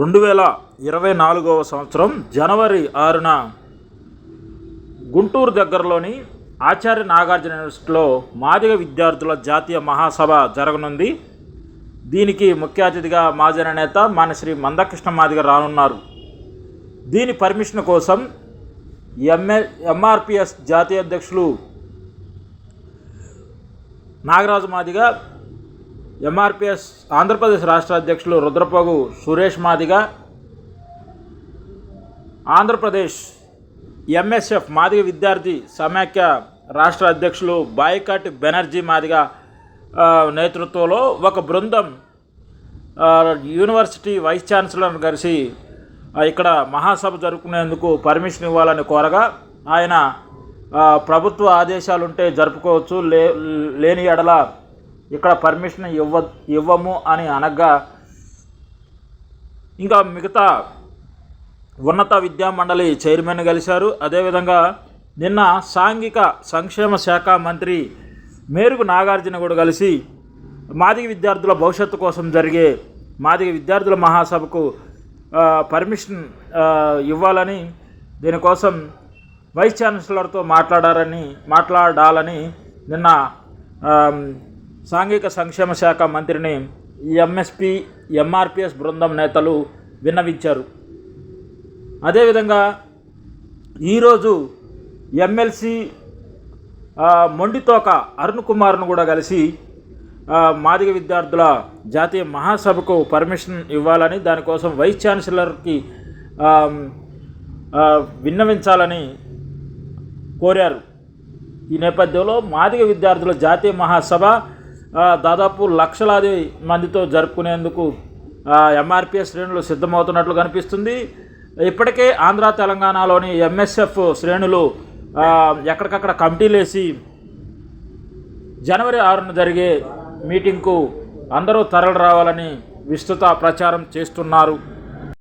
రెండు వేల ఇరవై నాలుగవ సంవత్సరం జనవరి ఆరున గుంటూరు దగ్గరలోని ఆచార్య నాగార్జున యూనివర్సిటీలో మాదిగ విద్యార్థుల జాతీయ మహాసభ జరగనుంది. దీనికి ముఖ్య అతిథిగా మాజన నేత మానశ్రీ మందకృష్ణ మాదిగ రానున్నారు. దీని పర్మిషన్ కోసం ఎంఎల్ ఎంఆర్పిఎస్ జాతీయ అధ్యక్షులు నాగరాజు మాదిగ ఎంఆర్పిఎస్ ఆంధ్రప్రదేశ్ రాష్ట్ర అధ్యక్షులు రుద్రపోగు సురేష్ మాదిగ ఆంధ్రప్రదేశ్ ఎంఎస్ఎఫ్ మాదిగ విద్యార్థి సమాఖ్య రాష్ట్ర అధ్యక్షులు బాయికాట్ బెనర్జీ మాదిగ నేతృత్వంలో ఒక బృందం యూనివర్సిటీ వైస్ ఛాన్సలర్ను కలిసి ఇక్కడ మహాసభ జరుపుకునేందుకు పర్మిషన్ ఇవ్వాలని కోరగా ఆయన ప్రభుత్వ ఆదేశాలుంటే జరుపుకోవచ్చు. లే లేని ఎడల ఇక్కడ పర్మిషన్ ఇవ్వ ఇవ్వము అని అనగా ఇంకా మిగతా ఉన్నత విద్యా మండలి చైర్మన్ కలిశారు అదేవిధంగా నిన్న సాంఘిక సంక్షేమ శాఖ మంత్రి మేరుకు నాగార్జున కూడా కలిసి మాదిగ విద్యార్థుల భవిష్యత్తు కోసం జరిగే మాదిగ విద్యార్థుల మహాసభకు పర్మిషన్ ఇవ్వాలని దీనికోసం వైస్ ఛాన్సలర్తో మాట్లాడారని మాట్లాడాలని నిన్న సాంఘిక సంక్షేమ శాఖ మంత్రిని ఎంఎస్పి ఎంఆర్పిఎస్ బృందం నేతలు విన్నవించారు. అదేవిధంగా ఈరోజు ఎమ్మెల్సీ మొండితోక అరుణ్ కుమార్ను కూడా కలిసి మాదిగ విద్యార్థుల జాతీయ మహాసభకు పర్మిషన్ ఇవ్వాలని దానికోసం వైస్ ఛాన్సలర్కి విన్నవించాలని కోరారు. ఈ నేపథ్యంలో మాదిగ విద్యార్థుల జాతీయ మహాసభ దాదాపు లక్షలాది మందితో జరుపుకునేందుకు ఎంఆర్పిఎస్ శ్రేణులు సిద్ధమవుతున్నట్లు కనిపిస్తుంది. ఇప్పటికే ఆంధ్ర తెలంగాణలోని ఎంఎస్ఎఫ్ శ్రేణులు ఎక్కడికక్కడ కమిటీలు వేసి జనవరి ఆరున జరిగే మీటింగ్కు అందరూ తరలి రావాలని విస్తృత ప్రచారం చేస్తున్నారు.